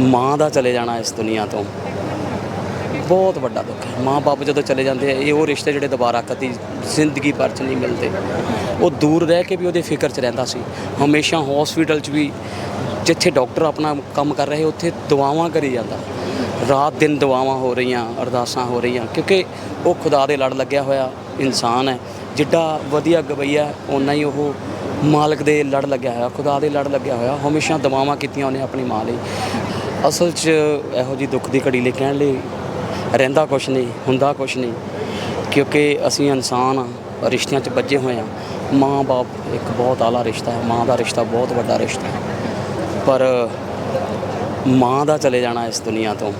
ਮਾਂ ਦਾ ਚਲੇ ਜਾਣਾ ਇਸ ਦੁਨੀਆ ਤੋਂ। ਬਹੁਤ ਵੱਡਾ ਦੁੱਖ ਹੈ। ਮਾਂ ਬਾਪ ਜਦੋਂ ਚਲੇ ਜਾਂਦੇ ਆ, ਇਹ ਉਹ ਰਿਸ਼ਤੇ ਜਿਹੜੇ ਦੁਬਾਰਾ ਕਦੀ ਜ਼ਿੰਦਗੀ ਭਰ ਚ ਨਹੀਂ ਮਿਲਦੇ। ਉਹ ਦੂਰ ਰਹਿ ਕੇ ਵੀ ਉਹਦੇ ਫਿਕਰ ਚ ਰਹਿੰਦਾ ਸੀ। ਹਮੇਸ਼ਾ ਹਸਪੀਟਲ ਚ ਵੀ ਜਿੱਥੇ ਡਾਕਟਰ ਆਪਣਾ ਕੰਮ ਕਰ ਰਹੇ, ਉੱਥੇ ਦੁਆਵਾਂ ਕਰੀ ਜਾਂਦਾ। ਰਾਤ ਦਿਨ ਦੁਆਵਾਂ ਹੋ ਰਹੀਆਂ, ਅਰਦਾਸਾਂ ਹੋ ਰਹੀਆਂ, ਕਿਉਂਕਿ ਉਹ ਖੁਦਾ ਦੇ ਲੜ ਲੱਗਿਆ ਹੋਇਆ ਇਨਸਾਨ ਹੈ। ਜਿੱਡਾ ਵਧੀਆ ਗਵਈਆ, ਓਨਾ ਹੀ ਉਹ ਮਾਲਕ ਦੇ ਲੜ ਲੱਗਿਆ ਹੋਇਆ, ਖੁਦਾ ਦੇ ਲੜ ਲੱਗਿਆ ਹੋਇਆ। ਹਮੇਸ਼ਾ ਦੁਆਵਾਂ ਕੀਤੀਆਂ ਉਹਨੇ ਆਪਣੀ ਮਾਂ ਲਈ। ਅਸਲ 'ਚ ਇਹੋ ਜੀ ਦੁੱਖ ਦੀ ਘੜੀ ਲਈ ਕਹਿਣ ਲਈ ਰਹਿੰਦਾ ਕੁਛ ਨਹੀਂ, ਹੁੰਦਾ ਕੁਛ ਨਹੀਂ, ਕਿਉਂਕਿ ਅਸੀਂ ਇਨਸਾਨ ਆ, ਰਿਸ਼ਤਿਆਂ 'ਚ ਬੱਝੇ ਹੋਏ ਆ। ਮਾਂ ਬਾਪ ਇੱਕ ਬਹੁਤ ਆਲਾ ਰਿਸ਼ਤਾ ਹੈ, ਮਾਂ ਦਾ ਰਿਸ਼ਤਾ ਬਹੁਤ ਵੱਡਾ ਰਿਸ਼ਤਾ ਹੈ। ਪਰ ਮਾਂ ਦਾ ਚਲੇ ਜਾਣਾ ਇਸ ਦੁਨੀਆ ਤੋਂ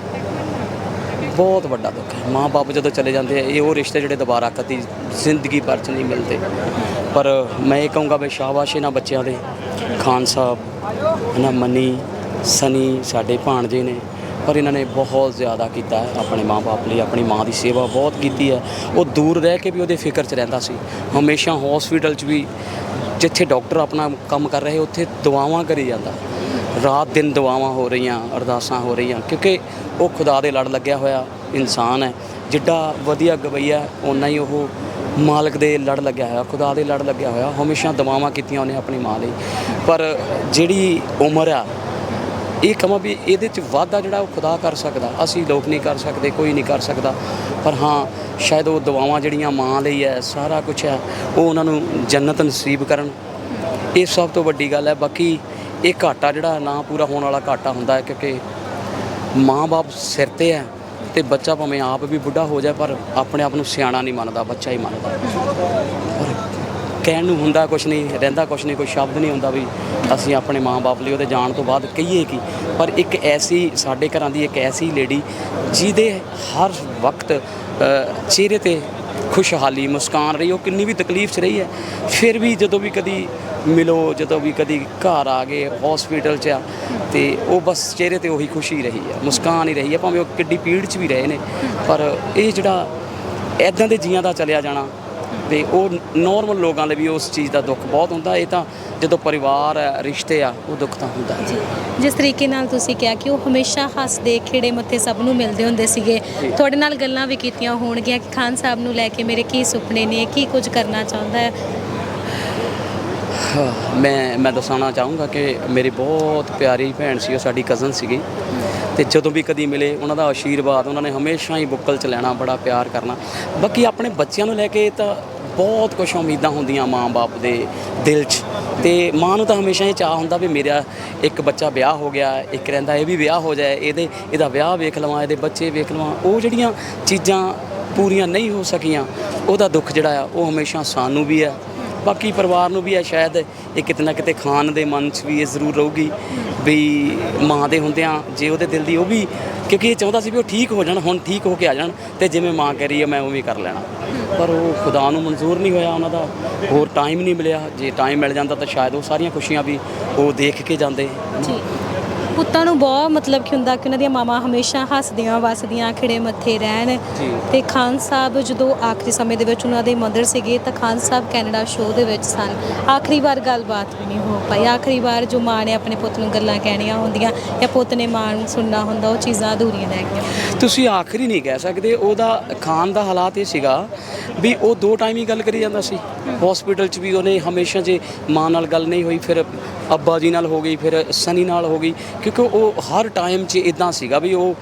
ਬਹੁਤ ਵੱਡਾ ਦੁੱਖ ਹੈ। ਮਾਂ ਬਾਪ ਜਦੋਂ ਚਲੇ ਜਾਂਦੇ ਆ, ਇਹ ਉਹ ਰਿਸ਼ਤੇ ਜਿਹੜੇ ਦੁਬਾਰਾ ਕਦੀ ਜ਼ਿੰਦਗੀ ਭਰ ਚ ਨਹੀਂ ਮਿਲਦੇ। ਪਰ ਮੈਂ ਇਹ ਕਹੂੰਗਾ ਵੀ ਸ਼ਾਬਾਸ਼ ਇਹਨਾਂ ਬੱਚਿਆਂ ਦੇ। ਖਾਨ ਸਾਹਿਬ ਇਹਨਾਂ ਮਨੀ ਸਨੀ, ਸਾਡੇ ਭਾਣਜੇ ਨੇ, ਪਰ ਇਹਨਾਂ ਨੇ ਬਹੁਤ ਜ਼ਿਆਦਾ ਕੀਤਾ ਹੈ ਆਪਣੇ ਮਾਂ-ਬਾਪ ਲਈ, ਆਪਣੀ ਮਾਂ ਦੀ ਸੇਵਾ ਬਹੁਤ ਕੀਤੀ ਹੈ। ਉਹ ਦੂਰ ਰਹਿ ਕੇ ਵੀ ਉਹਦੇ ਫਿਕਰ 'ਚ ਰਹਿੰਦਾ ਸੀ। ਹਮੇਸ਼ਾ ਹਸਪੀਟਲ 'ਚ ਵੀ ਜਿੱਥੇ ਡਾਕਟਰ ਆਪਣਾ ਕੰਮ ਕਰ ਰਹੇ, ਉੱਥੇ ਦੁਆਵਾਂ ਕਰੀ ਜਾਂਦਾ। ਰਾਤ ਦਿਨ ਦੁਆਵਾਂ ਹੋ ਰਹੀਆਂ, ਅਰਦਾਸਾਂ ਹੋ ਰਹੀਆਂ, ਕਿਉਂਕਿ ਉਹ ਖੁਦਾ ਦੇ ਲੜ ਲੱਗਿਆ ਹੋਇਆ ਇਨਸਾਨ ਹੈ। ਜਿੱਡਾ ਵਧੀਆ ਗਵਈਆ, ਓਨਾ ਹੀ ਉਹ ਮਾਲਕ ਦੇ ਲੜ ਲੱਗਿਆ ਹੋਇਆ, ਖੁਦਾ ਦੇ ਲੜ ਲੱਗਿਆ ਹੋਇਆ। ਹਮੇਸ਼ਾ ਦੁਆਵਾਂ ਕੀਤੀਆਂ ਉਹਨੇ ਆਪਣੀ ਮਾਂ ਲਈ। ਪਰ ਜਿਹੜੀ ਉਮਰ ਆ ਇਹ ਕਹਾਂ ਵੀ ਇਹਦੇ ਚ ਵਾਧਾ ਜਿਹੜਾ ਉਹ ਖੁਦਾ ਕਰ ਸਕਦਾ, ਅਸੀਂ ਲੋਕ ਨਹੀਂ ਕਰ ਸਕਦੇ, ਕੋਈ ਨਹੀਂ ਕਰ ਸਕਦਾ। ਪਰ ਹਾਂ, ਸ਼ਾਇਦ ਉਹ ਦੁਆਵਾਂ ਜਿਹੜੀਆਂ ਮਾਂ ਲਈ ਹੈ, ਸਾਰਾ ਕੁਝ ਹੈ, ਉਹ ਉਹਨਾਂ ਨੂੰ ਜੰਨਤ ਨਸੀਬ ਕਰਨ। ਇਹ ਸਭ ਤੋਂ ਵੱਡੀ ਗੱਲ ਹੈ। ਬਾਕੀ ਇਹ ਘਾਟਾ ਜਿਹੜਾ ਨਾ ਪੂਰਾ ਹੋਣ ਵਾਲਾ ਘਾਟਾ ਹੁੰਦਾ ਹੈ, ਕਿਉਂਕਿ ਮਾਂ-ਬਾਪ ਸਿਰ ਤੇ ਹੈ ਤੇ ਬੱਚਾ ਭਾਵੇਂ ਆਪ ਵੀ ਬੁੱਢਾ ਹੋ ਜਾਏ, ਪਰ ਆਪਣੇ ਆਪ ਨੂੰ ਸਿਆਣਾ ਨਹੀਂ ਮੰਨਦਾ, ਬੱਚਾ ਹੀ ਮੰਨਦਾ। ਕਹਿਣ ਨੂੰ ਹੁੰਦਾ ਕੁਛ ਨਹੀਂ, ਰਹਿੰਦਾ ਕੁਛ ਨਹੀਂ, ਕੋਈ ਸ਼ਬਦ ਨਹੀਂ ਹੁੰਦਾ ਵੀ ਅਸੀਂ ਆਪਣੇ ਮਾਂ-ਬਾਪ ਲਈ ਉਹਦੇ ਜਾਣ ਤੋਂ ਬਾਅਦ ਕਹੀਏ ਕੀ। ਪਰ ਇੱਕ ਐਸੀ ਸਾਡੇ ਘਰਾਂ ਦੀ ਇੱਕ ਐਸੀ ਲੇਡੀ ਜਿਹਦੇ ਹਰ ਵਕਤ ਚਿਹਰੇ ਤੇ ਖੁਸ਼ਹਾਲੀ ਮੁਸਕਾਨ ਰਹੀ, ਉਹ ਕਿੰਨੀ ਵੀ ਤਕਲੀਫ 'ਚ ਰਹੀ ਹੈ, ਫਿਰ ਵੀ ਜਦੋਂ ਵੀ ਕਦੀ ਮਿਲੋ, ਜਦੋਂ ਵੀ ਕਦੀ ਘਰ ਆ ਗਏ ਹਸਪੀਟਲ 'ਚ ਆ, ਤੇ ਉਹ ਬਸ ਚਿਹਰੇ ਤੇ ਉਹੀ ਖੁਸ਼ੀ ਰਹੀ ਹੈ, ਮੁਸਕਾਨ ਹੀ ਰਹੀ ਹੈ, ਭਾਵੇਂ ਉਹ ਕਿੱਡੀ ਪੀੜ 'ਚ ਵੀ ਰਹੇ ਨੇ। ਪਰ ਇਹ ਜਿਹੜਾ ਐਦਾਂ ਦੇ ਜੀਆਂ ਦਾ ਚਲਿਆ ਜਾਣਾ ਤੇ ਉਹ ਨਾਰਮਲ ਲੋਕਾਂ ਲਈ ਵੀ ਉਸ ਚੀਜ਼ ਦਾ ਦੁੱਖ ਬਹੁਤ ਹੁੰਦਾ ਇਹ ਤਾਂ ਜਦੋਂ ਪਰਿਵਾਰ ਹੈ ਰਿਸ਼ਤੇ ਆ ਉਹ ਦੁੱਖ ਤਾਂ ਹੁੰਦਾ। ਹੈ ਜਿਸ ਤਰੀਕੇ ਨਾਲ ਤੁਸੀਂ ਕਿਹਾ ਕਿ ਉਹ ਹਮੇਸ਼ਾ ਹੱਸਦੇ ਖੇੜੇ ਮੱਥੇ ਸਭ ਨੂੰ ਮਿਲਦੇ ਹੁੰਦੇ ਸੀਗੇ। ਤੁਹਾਡੇ ਨਾਲ ਗੱਲਾਂ ਵੀ ਕੀਤੀਆਂ ਹੋਣਗੀਆਂ ਕਿ ਖਾਨ ਸਾਹਿਬ ਨੂੰ ਲੈ ਕੇ ਮੇਰੇ ਕੀ ਸੁਪਨੇ ਨੇ ਕੀ ਕੁਝ ਕਰਨਾ ਚਾਹੁੰਦਾ ਹੈ? ਮੈਂ ਮੈਂ ਦੱਸਣਾ ਚਾਹੂੰਗਾ ਕਿ ਮੇਰੀ ਬਹੁਤ ਪਿਆਰੀ ਭੈਣ ਸੀ ਉਹ ਸਾਡੀ ਕਜ਼ਨ ਸੀਗੀ। ਤੇ ਜਦੋਂ ਵੀ ਕਦੀ ਮਿਲੇ ਉਹਨਾਂ ਦਾ ਆਸ਼ੀਰਵਾਦ ਉਹਨਾਂ ਨੇ ਹਮੇਸ਼ਾ ਹੀ ਬੁੱਕਲ ਚ ਲੈਣਾ ਬੜਾ ਪਿਆਰ ਕਰਨਾ। ਬਾਕੀ ਆਪਣੇ ਬੱਚਿਆਂ ਨੂੰ ਲੈ ਕੇ ਤਾਂ ਬਹੁਤ ਕੁਝ ਉਮੀਦਾਂ ਹੁੰਦੀਆਂ ਮਾਂ-ਬਾਪ ਦੇ ਦਿਲ 'ਚ। ਤੇ ਮਾਂ ਨੂੰ ਤਾਂ ਹਮੇਸ਼ਾ ਇਹ ਚਾਹ ਹੁੰਦਾ ਵੀ ਮੇਰਾ ਇੱਕ ਬੱਚਾ ਵਿਆਹ ਹੋ ਗਿਆ, ਇੱਕ ਰਹਿੰਦਾ, ਇਹ ਵੀ ਵਿਆਹ ਹੋ ਜਾਏ, ਇਹਦੇ, ਇਹਦਾ ਵਿਆਹ ਵੇਖ ਲਵਾਂ, ਇਹਦੇ ਬੱਚੇ ਵੇਖ ਲਵਾਂ। ਉਹ ਜਿਹੜੀਆਂ ਚੀਜ਼ਾਂ ਪੂਰੀਆਂ ਨਹੀਂ ਹੋ ਸਕੀਆਂ, ਉਹਦਾ ਦੁੱਖ ਜਿਹੜਾ ਆ, ਉਹ ਹਮੇਸ਼ਾ ਸਾਨੂੰ ਵੀ ਹੈ ਬਾਕੀ ਪਰਿਵਾਰ ਨੂੰ ਵੀ ਹੈ ਸ਼ਾਇਦ ਇਹ ਕਿਤੇ ਨਾ ਕਿਤੇ ਖਾਨ ਦੇ ਮਨ 'ਚ ਵੀ ਇਹ ਜ਼ਰੂਰ ਰਹੂਗੀ। ਵੀ ਮਾਂ ਦੇ ਹੁੰਦਿਆਂ ਜੇ ਉਹਦੇ ਦਿਲ ਦੀ ਉਹ ਵੀ, ਕਿਉਂਕਿ ਇਹ ਚਾਹੁੰਦਾ ਸੀ ਵੀ ਉਹ ਠੀਕ ਹੋ ਜਾਣ, ਹੁਣ ਠੀਕ ਹੋ ਕੇ ਆ ਜਾਣ, ਤੇ ਜਿਵੇਂ ਮਾਂ ਕਹਿ ਰਹੀ ਹੈ ਮੈਂ ਉਵੇਂ ਕਰ ਲੈਣਾ। ਪਰ ਉਹ ਖੁਦਾ ਨੂੰ ਮਨਜ਼ੂਰ ਨਹੀਂ ਹੋਇਆ ਉਹਨਾਂ ਦਾ, ਹੋਰ ਟਾਈਮ ਨਹੀਂ ਮਿਲਿਆ। ਜੇ ਟਾਈਮ ਮਿਲ ਜਾਂਦਾ ਤਾਂ ਸ਼ਾਇਦ ਉਹ ਸਾਰੀਆਂ ਖੁਸ਼ੀਆਂ ਵੀ ਉਹ ਦੇਖ ਕੇ ਜਾਂਦੇ। ਜੀ। ਪੁੱਤਾਂ ਨੂੰ ਬਹੁਤ ਮਤਲਬ ਕਿ ਹੁੰਦਾ ਕਿ ਉਹਨਾਂ ਦੀਆਂ ਮਾਵਾਂ ਹਮੇਸ਼ਾ ਹੱਸਦੀਆਂ ਵਸਦੀਆਂ ਖਿੜੇ ਮੱਥੇ ਰਹਿਣ। ਜੀ। ਤੇ ਖਾਨ ਸਾਹਿਬ ਜਦੋਂ ਆਖਰੀ ਸਮੇਂ ਦੇ ਵਿੱਚ ਉਹਨਾਂ ਦੇ ਮਦਰ ਸੀਗੇ ਤਾਂ ਖਾਨ ਸਾਹਿਬ ਕੈਨੇਡਾ ਸ਼ੋਅ ਦੇ ਵਿੱਚ ਸਨ। ਆਖਰੀ ਵਾਰ ਗੱਲਬਾਤ ਵੀ ਨਹੀਂ ਹੋ ਪਾਈ। ਆਖਰੀ ਵਾਰ ਜੋ ਮਾਂ ਨੇ ਆਪਣੇ ਪੁੱਤ ਨੂੰ ਗੱਲਾਂ ਕਹਿਣੀਆਂ ਹੁੰਦੀਆਂ ਜਾਂ ਪੁੱਤ ਨੇ ਮਾਂ ਨੂੰ ਸੁਣਨਾ ਹੁੰਦਾ ਉਹ ਚੀਜ਼ਾਂ ਅਧੂਰੀਆਂ ਰਹਿ ਗਈਆਂ। ਤੁਸੀਂ ਆਖਰੀ ਨਹੀਂ ਕਹਿ ਸਕਦੇ। ਉਹਦਾ ਖਾਨ ਦਾ ਹਾਲਾਤ ਇਹ ਸੀਗਾ ਵੀ ਉਹ ਦੋ ਟਾਈਮ ਹੀ ਗੱਲ ਕਰੀ ਜਾਂਦਾ ਸੀ। ਹਸਪੀਟਲ 'ਚ ਵੀ ਉਹਨੇ ਹਮੇਸ਼ਾ ਜੇ ਮਾਂ ਨਾਲ ਗੱਲ ਨਹੀਂ ਹੋਈ, ਫਿਰ ਅੱਬਾ ਜੀ ਨਾਲ ਹੋ ਗਈ, ਫਿਰ ਸਨੀ ਨਾਲ ਹੋ ਗਈ। ਕਿਉਂਕਿ ਉਹ ਹਰ ਟਾਈਮ 'ਚ ਇਦਾਂ ਸੀਗਾ ਵੀ ਉਹ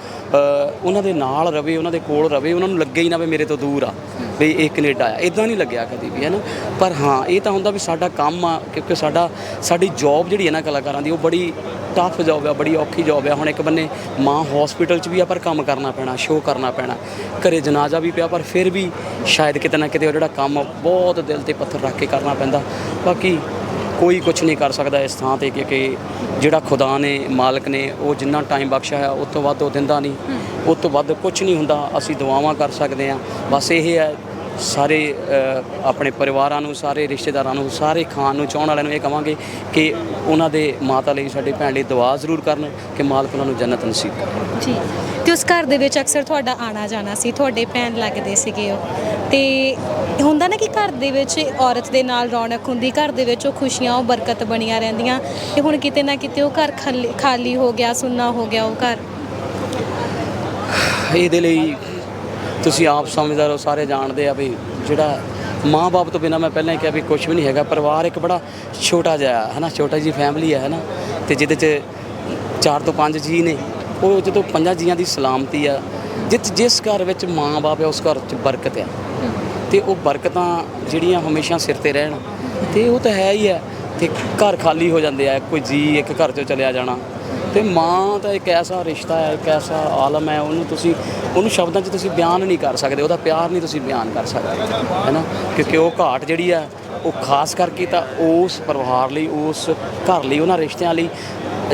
ਉਹਨਾਂ ਦੇ ਨਾਲ ਰਵੇ, ਉਹਨਾਂ ਦੇ ਕੋਲ ਰਵੇ, ਉਹਨਾਂ ਨੂੰ ਲੱਗੇ ਹੀ ਨਾ ਵੀ ਮੇਰੇ ਤੋਂ ਦੂਰ ਆ। ਵੀ ਇਹ ਕੈਨੇਡਾ ਆ ਇਦਾਂ ਨਹੀਂ ਲੱਗਿਆ ਕਦੀ ਵੀ ਹੈ ਨਾ ਪਰ ਹਾਂ ਇਹ ਤਾਂ ਹੁੰਦਾ ਵੀ ਸਾਡਾ ਕੰਮ ਆ ਕਿਉਂਕਿ ਸਾਡਾ ਸਾਡੀ ਜੌਬ ਜਿਹੜੀ ਹੈ ਨਾ ਕਲਾਕਾਰਾਂ ਦੀ ਉਹ ਬੜੀ ਟਫ ਜੌਬ ਆ ਬੜੀ ਔਖੀ ਜੌਬ ਆ। ਹੁਣ ਇੱਕ ਬੰਨੇ ਮਾਂ ਹਸਪੀਟਲ 'ਚ ਵੀ ਆ ਪਰ ਕੰਮ ਕਰਨਾ ਪੈਣਾ ਸ਼ੋਅ ਕਰਨਾ ਪੈਣਾ। ਘਰੇ ਜਨਾਜ਼ਾ ਵੀ ਪਿਆ ਪਰ ਫਿਰ ਵੀ ਸ਼ਾਇਦ ਕਿਤੇ ਨਾ ਕਿਤੇ ਉਹ ਜਿਹੜਾ ਕੰਮ ਬਹੁਤ ਦਿਲ ਤੇ ਪੱਥਰ ਰੱਖ ਕੇ ਕਰਨਾ ਪੈਂਦਾ। ਬਾਕੀ ਕੋਈ ਕੁਝ ਨਹੀਂ ਕਰ ਸਕਦਾ ਇਸ ਥਾਂ ਤੇ ਕਿਉਂਕਿ ਜਿਹੜਾ ਖੁਦਾ ਨੇ ਮਾਲਕ ਨੇ ਉਹ ਜਿੰਨਾ ਟਾਈਮ ਬਖਸ਼ਿਆ ਹੈ ਉਸ ਤੋਂ ਵੱਧ ਉਹ ਦਿੰਦਾ ਨਹੀਂ। ਉਸ ਤੋਂ ਵੱਧ ਕੁਝ ਨਹੀਂ ਹੁੰਦਾ ਅਸੀਂ ਦੁਆਵਾਂ ਕਰ ਸਕਦੇ ਹਾਂ। ਬਸ ਇਹ ਹੈ ਸਾਰੇ ਆਪਣੇ ਪਰਿਵਾਰਾਂ ਨੂੰ ਸਾਰੇ ਰਿਸ਼ਤੇਦਾਰਾਂ ਨੂੰ ਸਾਰੇ ਖਾਣ ਨੂੰ ਚਾਹਣ ਵਾਲਿਆਂ ਨੂੰ ਇਹ ਕਵਾਂਗੇ ਕਿ ਉਹਨਾਂ ਦੇ ਮਾਤਾ ਲਈ ਸਾਡੇ ਭੈਣ ਲਈ ਦੁਆ ਜ਼ਰੂਰ ਕਰਨ ਕਿ ਮਾਲਕ ਉਹਨਾਂ ਨੂੰ ਜੰਨਤ ਨਸੀਬ ਕਰੇ। ਜੀ। ਤੇ ਉਸ ਘਰ ਦੇ ਵਿੱਚ ਅਕਸਰ ਤੁਹਾਡਾ ਆਣਾ ਜਾਣਾ ਸੀ ਤੁਹਾਡੇ ਭੈਣ ਲੱਗਦੇ ਸੀਗੇ ਉਹ। ਤੇ ਹੁੰਦਾ ਨਾ ਕਿ ਘਰ ਦੇ ਵਿੱਚ ਔਰਤ ਦੇ ਨਾਲ ਰੌਣਕ ਹੁੰਦੀ ਘਰ ਦੇ ਵਿੱਚ ਉਹ ਖੁਸ਼ੀਆਂ ਉਹ ਬਰਕਤ ਬਣੀਆਂ ਰਹਿੰਦੀਆਂ। ਤੇ ਹੁਣ ਕਿਤੇ ਨਾ ਕਿਤੇ ਉਹ ਘਰ ਖਾਲੀ- ਖਾਲੀ ਹੋ ਗਿਆ ਸੁੰਨਾ ਹੋ ਗਿਆ ਉਹ ਘਰ। ਇਹਦੇ ਲਈ ਤੁਸੀਂ ਆਪ ਸਮਝਦਾਰ ਹੋ, ਸਾਰੇ ਜਾਣਦੇ ਆ ਵੀ ਜਿਹੜਾ ਮਾਂ-ਬਾਪ ਤੋਂ ਬਿਨਾ ਮੈਂ ਪਹਿਲਾਂ ਹੀ ਕਿਹਾ ਵੀ ਕੁਝ ਵੀ ਨਹੀਂ ਹੈਗਾ। ਪਰਿਵਾਰ ਇੱਕ ਬੜਾ ਛੋਟਾ ਜਿਹਾ ਹੈ ਨਾ ਛੋਟਾ ਜੀ ਫੈਮਿਲੀ ਹੈ ਨਾ ਤੇ ਜਿਹਦੇ 'ਚ ਚਾਰ ਤੋਂ ਪੰਜ ਜੀ ਨੇ। ਉਹ ਜਦੋਂ ਪੰਜਾਂ ਜੀਆਂ ਦੀ ਸਲਾਮਤੀ ਆ ਜਿਸ ਜਿਸ ਘਰ ਵਿੱਚ ਮਾਂ-ਬਾਪ ਹੈ ਉਸ ਘਰ 'ਚ ਬਰਕਤ ਆ। ਤੇ ਉਹ ਬਰਕਤਾਂ ਜਿਹੜੀਆਂ ਹਮੇਸ਼ਾ ਸਿਰ ਤੇ ਰਹਿਣ। ਤੇ ਉਹ ਤਾਂ ਹੈ ਹੀ ਹੈ ਤੇ ਘਰ ਖਾਲੀ ਹੋ ਜਾਂਦੇ ਆ। ਕੋਈ ਜੀ ਇੱਕ ਘਰ ਚੋਂ ਚਲਿਆ ਜਾਣਾ। ਤੇ ਮਾਂ ਤਾਂ ਇੱਕ ਐਸਾ ਰਿਸ਼ਤਾ ਹੈ, ਇੱਕ ਐਸਾ ਆਲਮ ਹੈ, ਉਹਨੂੰ ਤੁਸੀਂ, ਉਹਨੂੰ ਸ਼ਬਦਾਂ 'ਚ ਤੁਸੀਂ ਬਿਆਨ ਨਹੀਂ ਕਰ ਸਕਦੇ, ਉਹਦਾ ਪਿਆਰ ਨਹੀਂ ਤੁਸੀਂ ਬਿਆਨ ਕਰ ਸਕਦੇ ਹੈਨਾ ਕਿਉਂਕਿ ਉਹ ਘਾਟ ਜਿਹੜੀ ਆ ਉਹ ਖਾਸ ਕਰਕੇ ਤਾਂ ਉਸ ਪਰਿਵਾਰ ਲਈ, ਉਸ ਘਰ ਲਈ, ਉਹਨਾਂ ਰਿਸ਼ਤਿਆਂ ਲਈ,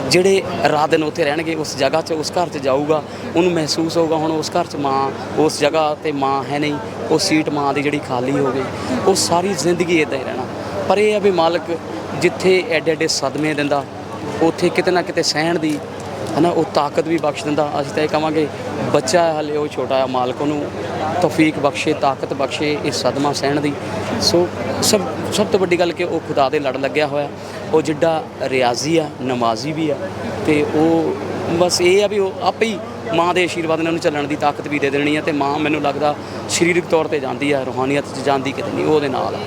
ਜਿਹੜੇ ਰਾਤ ਦਿਨ ਉੱਥੇ ਰਹਿਣਗੇ, ਉਸ ਜਗ੍ਹਾ 'ਚ, ਉਸ ਘਰ 'ਚ ਜਾਊਗਾ, ਉਹਨੂੰ ਮਹਿਸੂਸ ਹੋਊਗਾ, ਹੁਣ ਉਸ ਘਰ 'ਚ ਮਾਂ, ਉਸ ਜਗ੍ਹਾ ਤੇ ਮਾਂ ਹੈ ਨਹੀਂ, ਉਹ ਸੀਟ ਮਾਂ ਦੀ ਜਿਹੜੀ ਖਾਲੀ ਹੋ ਗਈ ਉਹ ਸਾਰੀ ਜ਼ਿੰਦਗੀ ਇਦਾਂ ਹੀ ਰਹਿਣਾ। ਪਰ ਇਹ ਆ ਵੀ ਮਾਲਕ ਜਿੱਥੇ ਐਡੇ ਐਡੇ ਸਦਮੇ ਦਿੰਦਾ ਉੱਥੇ ਕਿਤੇ ਨਾ ਕਿਤੇ ਸਹਿਣ ਦੀ, ਹਨਾ, ਉਹ ਤਾਕਤ ਵੀ ਬਖਸ਼ ਦਿੰਦਾ। ਅਸੀਂ ਤਾਂ ਇਹ ਕਹਾਂਗੇ, ਬੱਚਾ ਹੈ ਹਲੇ ਉਹ ਛੋਟਾ ਹੈ ਮਾਲਕ ਉਹਨੂੰ ਤੌਫੀਕ ਬਖਸ਼ੇ, ਤਾਕਤ ਬਖਸ਼ੇ, ਇਹ ਸਦਮਾ ਸਹਿਣ ਦੀ। ਸੋ, ਸਭ ਸਭ ਤੋਂ ਵੱਡੀ ਗੱਲ ਕਿ ਉਹ ਖੁਦਾ ਦੇ ਲੜ ਲੱਗਿਆ ਹੋਇਆ। ਉਹ ਜਿੱਡਾ ਰਿਆਜ਼ੀ ਆ, ਨਮਾਜ਼ੀ ਵੀ ਆ, ਤੇ ਉਹ ਬਸ ਇਹ ਆ ਵੀ ਉਹ ਆਪੇ ਹੀ ਮਾਂ ਦੇ ਆਸ਼ੀਰਵਾਦ ਨਾਲ ਉਹਨੂੰ ਚੱਲਣ ਦੀ ਤਾਕਤ ਵੀ ਦੇ ਦੇਣੀ ਆ, ਤੇ ਮਾਂ ਮੈਨੂੰ ਲੱਗਦਾ ਸਰੀਰਕ ਤੌਰ ਤੇ ਜਾਂਦੀ ਆ, ਰੂਹਾਨੀਅਤ 'ਚ ਜਾਂਦੀ ਕਿਤੇ ਨਹੀਂ, ਉਹਦੇ ਨਾਲ ਆ।